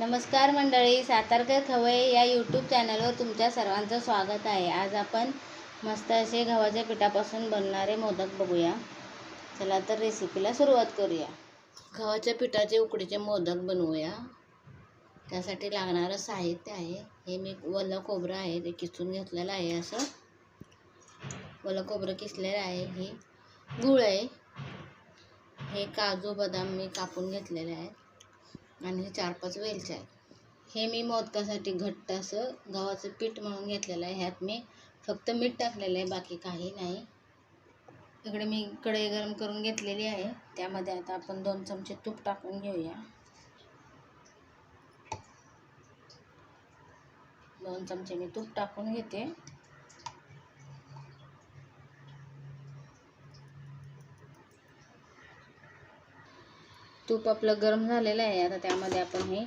नमस्कार मंडळी सातारकर खवय या यूट्यूब चॅनलवर तुमच्या सर्वांचं स्वागत आहे. आज आपण मस्त असे गव्हाच्या पिठापासून बनणारे मोदक बघूया. चला तर रेसिपीला सुरुवात करूया. गव्हाच्या पिठाचे उकडीचे मोदक बनवूया. त्यासाठी लागणारं साहित्य आहे. हे मी वलं खोबरं आहे ते किसून घेतलेलं आहे असं. वलं खोबरं किसलेलं आहे हे गूळ आहे. हे काजू बदाम मी कापून घेतलेले आहेत. आणि हे चार पाच वेलच्या आहेत. हे मी मोदकासाठी घट्ट असं गव्हाचं पीठ म्हणून घेतलेलं आहे. ह्यात मी फक्त मीठ टाकलेलं आहे बाकी काही नाही. इकडे मी कढई गरम करून घेतलेली आहे. त्यामध्ये आता आपण दोन चमचे तूप टाकून घेऊया. दोन चमचे मी तूप टाकून घेते. तूप आपलं गरम झालेलं आहे आता त्यामध्ये आपण हे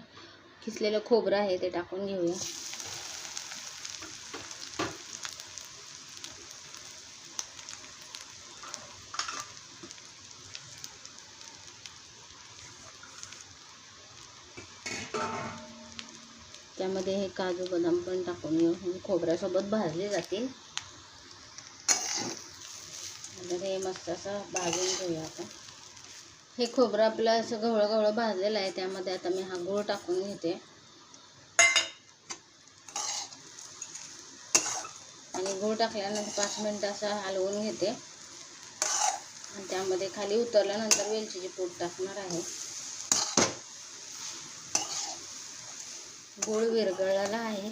किसलेलं खोबरं आहे ते टाकून घेऊया. त्यामध्ये हे काजू बदाम पण टाकून घेऊ. म्हणजे खोबऱ्यासोबत भाजले जातील. हे मस्त असं भाजून घेऊया आपण. हे खोबरं आपलं असं गवळं गवळं भाजलेलं आहे त्यामध्ये आता मी हा गूळ टाकून घेते. आणि गूळ टाकल्यानंतर पाच मिनटं असं हलवून घेते. आणि त्यामध्ये खाली उतरल्यानंतर वेलचीची पूड टाकणार आहे. गूळ विरगळलेला आहे.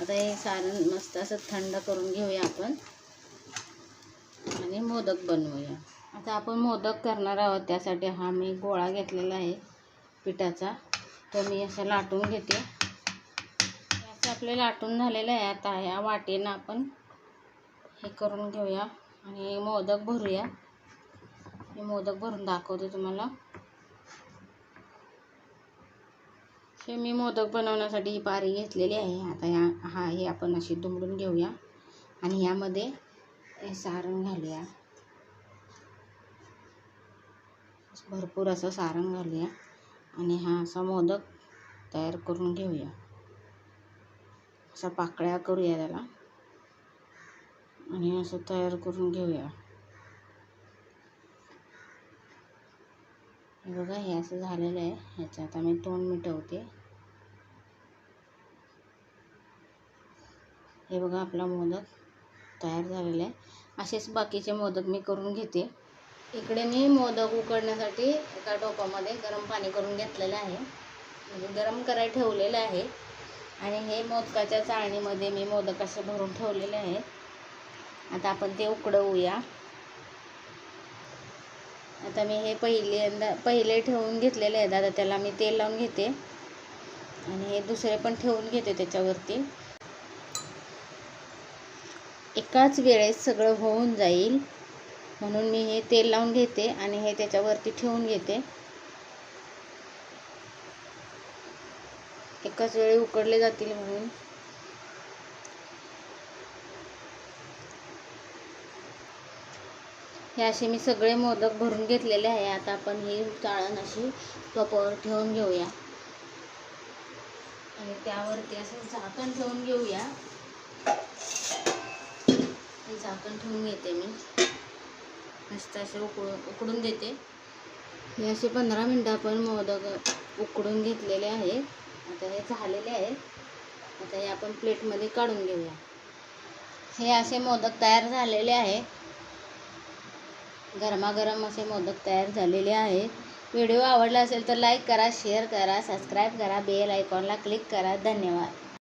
आता हे सारण मस्त असं थंड करून घेऊया आपण. मोदक बनवूया. आता आपण मोदक करणार आहोत त्यासाठी हा मी गोळा घेतलेला आहे पिठाचा. तो मी असं लाटून घेते. असं आपले लाटून झालेलं आहे. आता ह्या वाटेनं आपण हे करून घेऊया आणि मोदक भरूया. मी मोदक भरून दाखवते तुम्हाला. हे मी मोदक बनवण्यासाठी ही पारी घेतलेली आहे. आता ह्या हा हे आपण अशी दुमडून घेऊया आणि ह्यामध्ये हे सारण घालूया. भरपूर असं सारण घालूया आणि हा असा मोदक तयार करून घेऊया. असा पाकळ्या करूया त्याला. आणि असं तयार करून घेऊया. हे बघा हे असं झालेलं आहे. ह्याच्यात आम्ही तोंड मिटवते. हे बघा आपला मोदक तयार झालेला आहे. असेच बाकीचे मोदक मी करून घेते. इकडे मी मोदक उकडण्यासाठी एका टोपामध्ये गरम पाणी करून घेतलेलं आहे. म्हणजे गरम करायला ठेवलेलं आहे. आणि हे मोदकाच्या चाळणीमध्ये मी मोदक असे भरून ठेवलेले आहेत. आता आपण ते उकडवूया. आता मी हे पहिल्यांदा पहिले ठेवून घेतलेले आहेत. आता त्याला मी तेल लावून घेते. आणि हे दुसरे पण ठेवून घेते त्याच्यावरती. एकाच वेळेस सगळं होऊन जाईल. म्हणून मी हे तेल लावून घेते आणि हे त्याच्यावरती ठेवून घेते. एकाच वेळी उकडले जातील म्हणून. हे असे मी सगळे मोदक भरून घेतलेले आहे. आता आपण ही चाळण अशी टोपावर ठेवून घेऊया. आणि त्यावरती असं झाकण ठेवून घेऊया. झाकण ठेवून घेते मी. मस्त असे उकळून उकडून देते. हे असे पंधरा मिनटं आपण मोदक उकडून घेतलेले आहे आता हे झालेले आहेत. आता हे आपण प्लेटमध्ये काढून घेऊया. हे असे मोदक तयार झालेले आहे गरमागरम असे मोदक तयार झालेले आहेत. व्हिडिओ आवडला असेल तर लाईक करा शेअर करा सबस्क्राईब करा बेल आयकॉनला क्लिक करा. धन्यवाद.